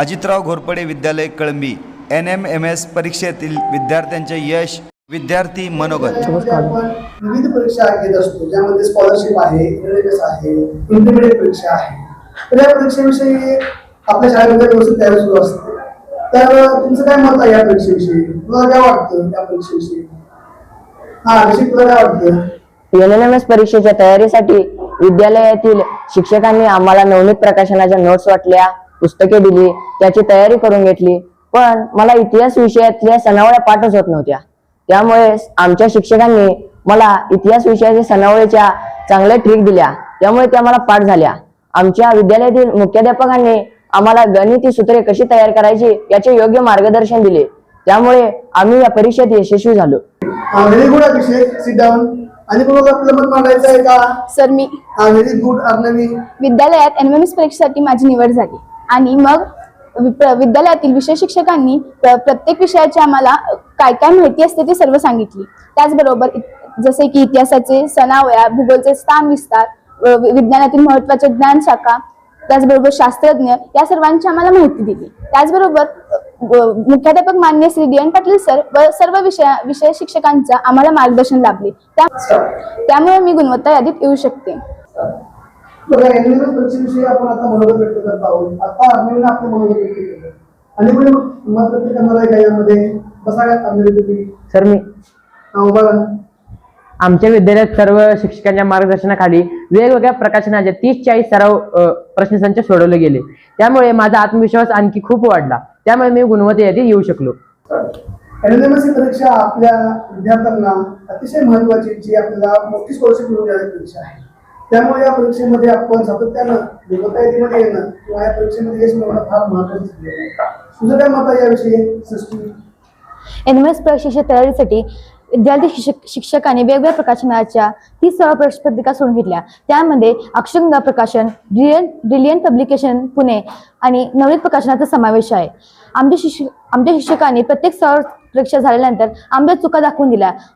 अजितराव घोरपडे विद्यालय Kalambi N M M S परीक्षेतील विद्यार्थ्यांचे यश विद्यार्थी मनोगत. विविध परीक्षा घेत असतो ज्यामध्ये स्कॉलरशिप आहे इंटरमिडिएट परीक्षा आहे. तर या परीक्षेविषयी आपल्या शाळेमध्ये व्यवस्थित तयारी सुरू असते. तर तुमचं काय मत आहे या परीक्षेविषयी? तुला काय वाटतं या परीक्षेविषयी? हा ऋषिक तुला काय वाटतं? एन एम एस परीक्षेच्या तयारीसाठी विद्यालयातील शिक्षकांनी आम्हाला नवनीत प्रकाशनाच्या नोट्स वाटल्या. पुस्तके दिली त्याची तयारी करून घेतली. पण मला इतिहास विषयातल्या सनावळ्या पाठच होत नव्हत्या. त्यामुळे आमच्या शिक्षकांनी मला इतिहास विषयाच्या सनावळीच्या चांगल्या ट्रिक दिल्या. त्यामुळे त्या मला पाठ झाल्या. आमच्या विद्यालयातील मुख्याध्यापकांनी आम्हाला गणिती सूत्रे कशी तयार करायची याचे योग्य मार्गदर्शन दिले. त्यामुळे आम्ही या परीक्षेत यशस्वी झालो. Very good Abhishek sit down आणि कोणाला आपलं मत मांडायचं आहे का? सर मी व्हेरी गुड अर्णवी. विद्यालयात एन एम एस परीक्षेसाठी माझी निवड झाली. आणि मग विद्यालयातील विषय शिक्षकांनी प्रत्येक विषयाची आम्हाला काय काय माहिती असते ते सर्व सांगितली. त्याचबरोबर जसे की इतिहासाचे सणावया भूगोलचे स्थान विस्तार व विज्ञानातील महत्त्वाचे ज्ञान शाखा त्याचबरोबर शास्त्रज्ञ या सर्वांची आम्हाला माहिती दिली. त्याचबरोबर मुख्याध्यापक मान्य Shri D N Patil sir व सर्व विषया विषय शिक्षकांचा आम्हाला मार्गदर्शन लाभले. त्यामुळे मी गुणवत्ता यादीत येऊ शकते. बघा एनएस परीक्षेविषयी आपण आता मनोगत व्यक्त करत आहोत. आता आपलं मनोगत व्यक्त केलं. आणि मत व्यक्त करणार आहे का यामध्ये बसा का अर्णवी तुम्ही? सर मी हा उभा राहा. आमच्या विद्यालयात सर्व शिक्षकांच्या मार्गदर्शनाखाली वेगवेगळ्या प्रकाशनाचे तीस चाळीस सराव प्रश्नसंच सोडवले गेले. त्यामुळे माझा आत्मविश्वास आणखी खूप वाढला. त्यामुळे मी गुणवत्ता यादीत येऊ शकलो. एनएमएस परीक्षा आपल्या विद्यार्थ्यांना अतिशय महत्वाची जी आपल्याला मोठी स्कॉलरशिप मिळून परीक्षा आहे. त्यामुळे या परीक्षेमध्ये आपण सातत्यानं गुणवत्ता येणं किंवा या परीक्षेमध्ये यश मिळवणं फार महत्वाचं आहे. तुझं काय मत आहे याविषयी सृष्टी. एन एस परीक्षेच्या तयारीसाठी विद्यार्थी शिक्षक शिक्षकांनी वेगवेगळ्या प्रकाशनाच्या तीस सर्व प्रश्नपत्रिका सोडून घेतल्या. त्यामध्ये अक्षंगा प्रकाशन ब्रिलियन ब्रिलियन पब्लिकेशन पुणे आणि नवनीत प्रकाशनाचा समावेश आहे. आमच्या शिक्षक आमच्या शिक्षकांनी प्रत्येक सर्व परीक्षा झाल्यानंतर आमच्या चुका दाखवून दिल्या.